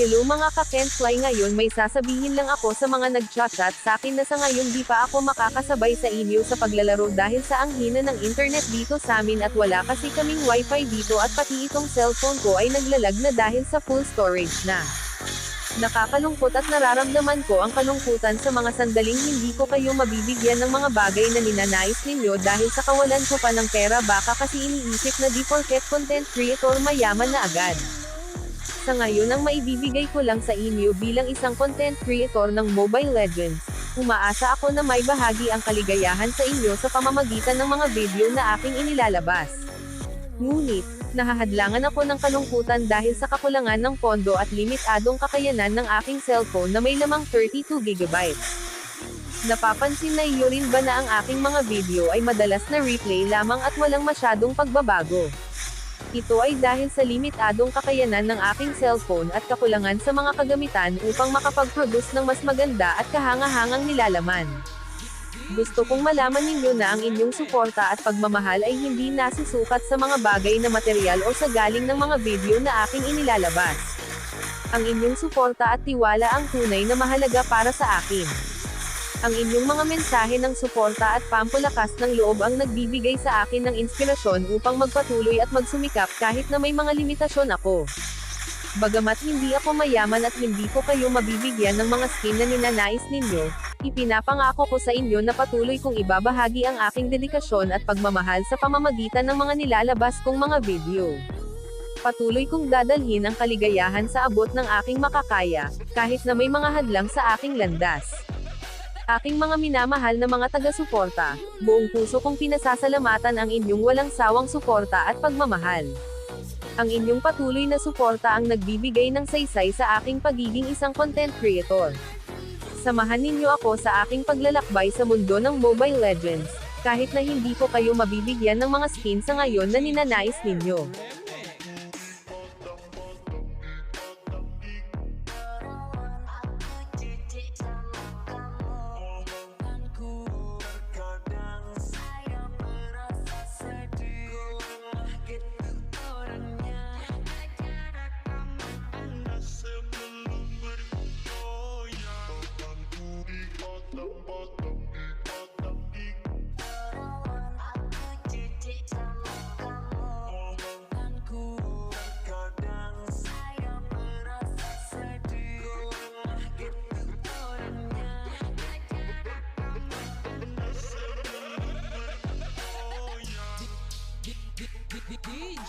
Hello mga ka-Kentfly ngayon may sasabihin lang ako sa mga nag-chat-chat sa akin na sa ngayon di pa ako makakasabay sa inyo sa paglalaro dahil sa anghina ng internet dito sa amin at wala kasi kaming wifi dito at pati itong cellphone ko ay naglalag na dahil sa full storage na. Nakakalungkot at nararamdaman ko ang kalungkutan sa mga sandaling hindi ko kayo mabibigyan ng mga bagay na ninanais ninyo dahil sa kawalan ko pa ng pera baka kasi iniisip na di content creator mayaman na agad. Sa ngayon ang maibibigay ko lang sa inyo bilang isang content creator ng Mobile Legends. Umaasa ako na may bahagi ang kaligayahan sa inyo sa pamamagitan ng mga video na aking inilalabas. Ngunit, nahahadlangan ako ng kalungkutan dahil sa kakulangan ng pondo at limitadong kakayanan ng aking cellphone na may lamang 32GB. Napapansin na iyo rin ba na ang aking mga video ay madalas na replay lamang at walang masyadong pagbabago? Ito ay dahil sa limitadong kakayanan ng aking cellphone at kakulangan sa mga kagamitan upang makapag-produce ng mas maganda at kahanga-hangang nilalaman. Gusto kong malaman ninyo na ang inyong suporta at pagmamahal ay hindi nasusukat sa mga bagay na material o sa galing ng mga video na aking inilalabas. Ang inyong suporta at tiwala ang tunay na mahalaga para sa akin. Ang inyong mga mensahe ng suporta at pampulakas ng loob ang nagbibigay sa akin ng inspirasyon upang magpatuloy at magsumikap kahit na may mga limitasyon ako. Bagamat hindi ako mayaman at hindi ko kayo mabibigyan ng mga skin na ninanais ninyo, ipinapangako ko sa inyo na patuloy kong ibabahagi ang aking dedikasyon at pagmamahal sa pamamagitan ng mga nilalabas kong mga video. Patuloy kong dadalhin ang kaligayahan sa abot ng aking makakaya, kahit na may mga hadlang sa aking landas. Aking mga minamahal na mga taga-suporta, buong puso kong pinasasalamatan ang inyong walang sawang suporta at pagmamahal. Ang inyong patuloy na suporta ang nagbibigay ng saysay sa aking pagiging isang content creator. Samahan ninyo ako sa aking paglalakbay sa mundo ng Mobile Legends, kahit na hindi ko kayo mabibigyan ng mga skin sa ngayon na ninanais ninyo.